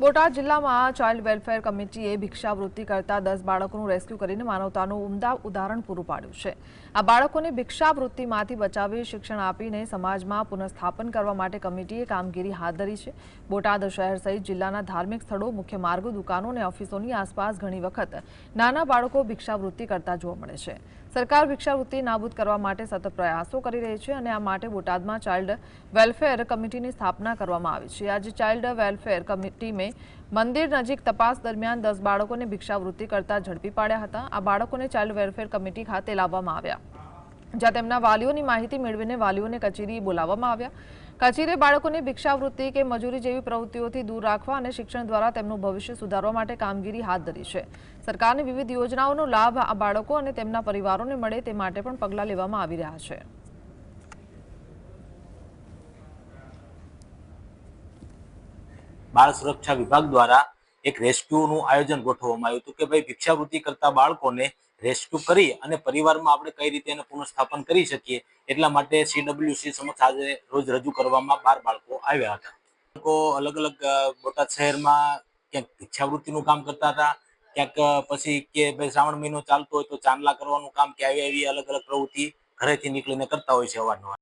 બોટાદ જિલ્લામાં child welfare કમિટીએ ભિક્ષાવૃત્તિ કરતા દસ બાળકોનું રેસ્ક્યુ કરીને માનવતાનું ઉમદા ઉદાહરણ પૂરું પાડ્યું છે. આ બાળકોને ભિક્ષાવૃત્તિમાંથી બચાવી શિક્ષણ આપીને સમાજમાં પુનઃસ્થાપન કરવા માટે કમિટીએ કામગીરી હાથ ધરી છે. બોટાદ શહેર સહિત જિલ્લાના ધાર્મિક સ્થળો, મુખ્ય માર્ગો, દુકાનો અને ઓફિસોની આસપાસ ઘણી વખત નાના બાળકો ભિક્ષાવૃત્તિ કરતા જોવા મળે છે. સરકાર ભિક્ષાવૃત્તિ નાબૂદ કરવા માટે સતત પ્રયાસો કરી રહી છે અને આ માટે બોટાદમાં ચાઇલ્ડ વેલફેર કમિટીની સ્થાપના કરવામાં આવી છે. આજે ચાઇલ્ડ વેલફેર કમિટીમે મંદિર નજીક તપાસ દરમિયાન દસ બાળકોને ભિક્ષાવૃત્તિ કરતા ઝડપી પાડ્યા હતા. આ બાળકોને ચાઇલ્ડ વેલફેર કમિટી ખાતે લાવવામાં આવ્યા. જ્યાં તેમના વાલીઓની માહિતી મેળવીને વાલીઓને કચેરી બોલાવવામાં આવ્યા. કચેરીએ બાળકોને ભિક્ષાવૃત્તિ કે મજૂરી જેવી પ્રવૃત્તિઓથી દૂર રાખવા અને શિક્ષણ દ્વારા તેમનું ભવિષ્ય સુધારવા માટે કામગીરી હાથ ધરી છે. સરકારની વિવિધ યોજનાઓનો લાભ આ બાળકો અને તેમના પરિવારોને મળે તે માટે પણ પગલાં લેવામાં આવી રહ્યા છે. બાળ સુરક્ષા વિભાગ દ્વારા એક રેસ્ક્યુનું આયોજન ગોઠવવામાં આવ્યું હતું કે ભાઈ ભિક્ષાવૃત્તિ કરતા બાળકોને રેસ્ક્યુ કરી અને પરિવારમાં આપણે કઈ રીતે એને પુનઃસ્થાપન કરી શકીએ એટલા માટે સીડબ્લ્યુસી સમક્ષ આજે રોજ રજૂ કરવામાં બાર બાળકો આવ્યા હતા. બાળકો અલગ અલગ બોટાદ શહેરમાં ક્યાંક ભિક્ષાવૃત્તિનું કામ કરતા હતા, ક્યાંક પછી કે ભાઈ શ્રાવણ મહિનો ચાલતો હોય તો ચાંદલા કરવાનું કામ કે આવી આવી અલગ અલગ પ્રવૃત્તિ ઘરેથી નીકળીને કરતા હોય છે અવારનવાર.